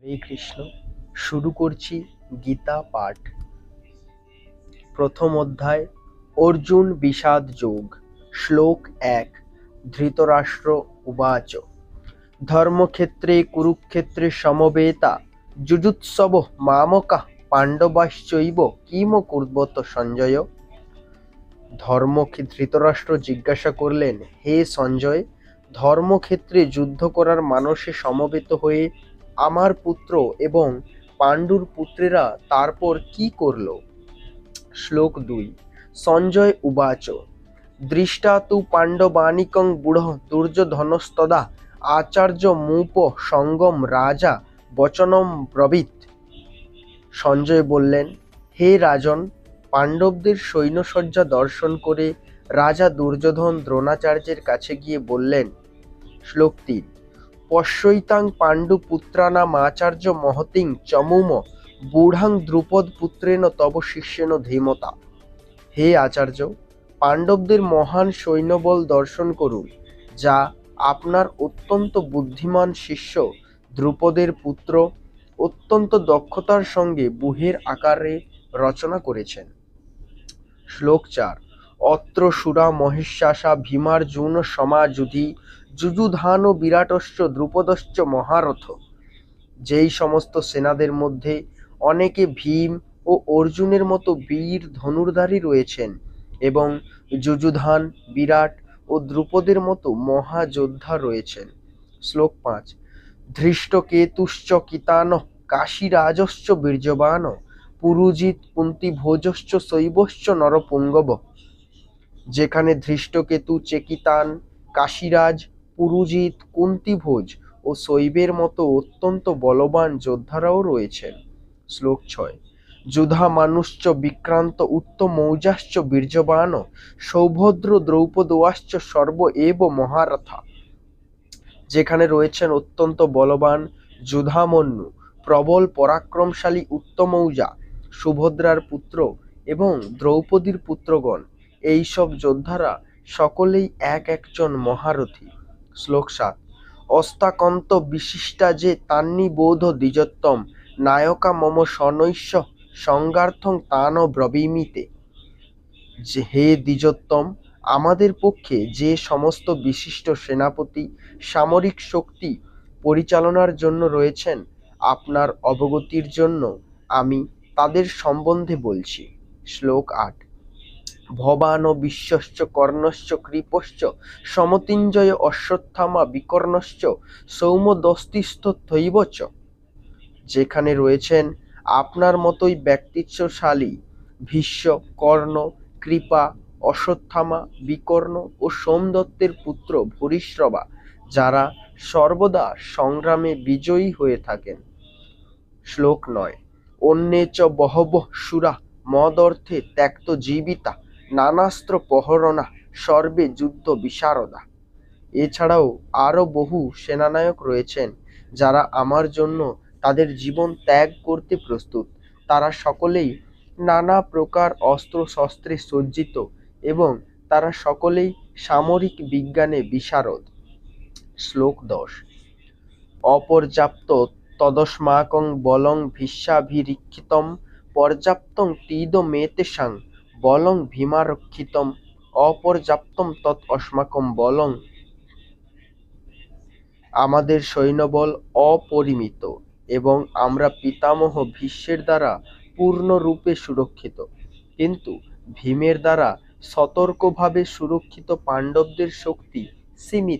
হরে কৃষ্ণ, শুরু করছি গীতা পাঠ। প্রথম অধ্যায়, অর্জুন বিষাদ যোগ, শ্লোক এক, ধৃতরাষ্ট্র উবাচ। ধর্মক্ষেত্রে, কুরুক্ষেত্রে সমবেতা, যুজুৎসব মামকা পাণ্ডবাশ্চৈব কিম কুর্বত সঞ্জয়। ধর্ম ধৃতরাষ্ট্র জিজ্ঞাসা করলেন, হে সঞ্জয়, ধর্মক্ষেত্রে যুদ্ধ করার মানসে সমবেত হয়ে আমার পুত্র এবং পাণ্ডুর পুত্রেরা তারপর কি করল? শ্লোক দুই, সঞ্জয় উবাচ। দৃষ্টা তু পাণ্ডবানিকং বুড় দুর্যোধনস্তদা আচার্য মূপ সঙ্গম রাজা বচনম ব্রবীত সঞ্জয় বললেন, হে রাজন, পাণ্ডবদের সৈন্যসজ্জা দর্শন করে রাজা দুর্যোধন দ্রোণাচার্যের কাছে গিয়ে বললেন, শ্লোক তিন পশ্যৈতাং পাণ্ডু পুত্রানাম আচার্য মহতিং চমুম বুঢ়াং দ্রুপদ পুত্রেন তব শিষ্যেন ধীমতা। হে আচার্য, পাণ্ডবদের মহান সৈন্যবল দর্শন করুন, যা আপনার অত্যন্ত বুদ্ধিমান শিষ্য দ্রুপদের পুত্র অত্যন্ত দক্ষতার সঙ্গে বুহের আকারে রচনা করেছেন। শ্লোক চার, অত্র সুরা মহেশ্বাসা ভীমার্জুন সমাযুধি যুযুধান ও বিরাটশ্চ, দ্রুপদশ্চ মহারথ। যেই সমস্ত সেনাদের মধ্যে অনেকে ভীম ও অর্জুনের মতো বীর ধনুর্ধারী রয়েছেন এবং যুযুধান, বিরাট ও দ্রুপদের মতো মহাযোদ্ধা রয়েছেন। শ্লোক পাঁচ ধৃষ্টকেতুশ্চ কিতান, কাশীরাজশ্চ বীর্যবান, পুরুজিৎ কুন্তিভোজশ্চ শৈবশ্চ নরপুঙ্গব। যেখানে ধৃষ্টকেতু চেকিতান কাশীরাজ পুরুজিৎ, কুন্তিভোজ ও শৈবের মতো অত্যন্ত বলবান যোদ্ধারাও রয়েছেন। শ্লোক ছয়। যুধা মানুশ্চ বিক্রান্ত উত্তম মৌজাশ্চ বীর্যবান, সৌভদ্র দ্রৌপদোয়াশ্চ সর্ব এব মহারথা। যেখানে রয়েছেন অত্যন্ত বলবান যুধামন্যু, প্রবল পরাক্রমশালী উত্তমৌজা সুভদ্রার পুত্র এবং দ্রৌপদীর পুত্রগণ। এইসব যোদ্ধারা সকলেই এক একজন মহারথী। শ্লোক সাত। অস্তাকন্ত বিশিষ্টা যে তান্নি বোধ দ্বিজোত্তম নায়কা মম সনৈশ্য সংগার্থং তান ব্রবীমিতে। যে হে দ্বিজোত্তম আমাদের পক্ষে যে সমস্ত বিশিষ্ট সেনাপতি সামরিক শক্তি পরিচালনার জন্য রয়েছেন, আপনার অবগতির জন্য আমি তাদের সম্বন্ধে বলছি। শ্লোক আট। ভবান বিশ্বশ্চ কর্ণশ্চ কৃপশ্চ, সমতিঞ্জয় অশ্বত্থামা বিকর্ণশ্চ সৌমদস্তিস্থৈব চ যেখানে রয়েছেন আপনার মতোই ব্যক্তিত্বশালী ভীষ্ম, কর্ণ, কৃপা, অশ্বত্থামা, বিকর্ণ ও সোমদত্তের পুত্র ভূরিশ্রবা, যারা সর্বদা সংগ্রামে বিজয়ী হয়ে থাকেন। শ্লোক নয় অন্যে চ বহব সুরা, মদর্থে ত্যক্ত জীবিতা নানাস্ত্র প্রহরণা সর্বে যুদ্ধ বিশারদা। এছাড়াও আরও বহু সেনানায়ক রয়েছেন যারা আমার জন্য তাদের জীবন ত্যাগ করতে প্রস্তুত। তারা সকলেই নানা প্রকার অস্ত্র শস্ত্রে সজ্জিত এবং তারা সকলেই সামরিক বিজ্ঞানে বিশারদ। শ্লোক দশ। অপর্যাপ্ত তদস্মাকং বলং ভীষ্মাভিরক্ষিতম পর্যাপ্তং তীদমেতেষাং বলং ভীমারক্ষিতম, অপর্যাপ্তম তৎ অস্মাকম বলং। আমাদের সৈন্যবল অপরিমিত এবং আমরা পিতামহ ভীষ্মের দ্বারা পূর্ণরূপে সুরক্ষিত। কিন্তু ভীমের দ্বারা সতর্কভাবে সুরক্ষিত পাণ্ডবদের শক্তি সীমিত।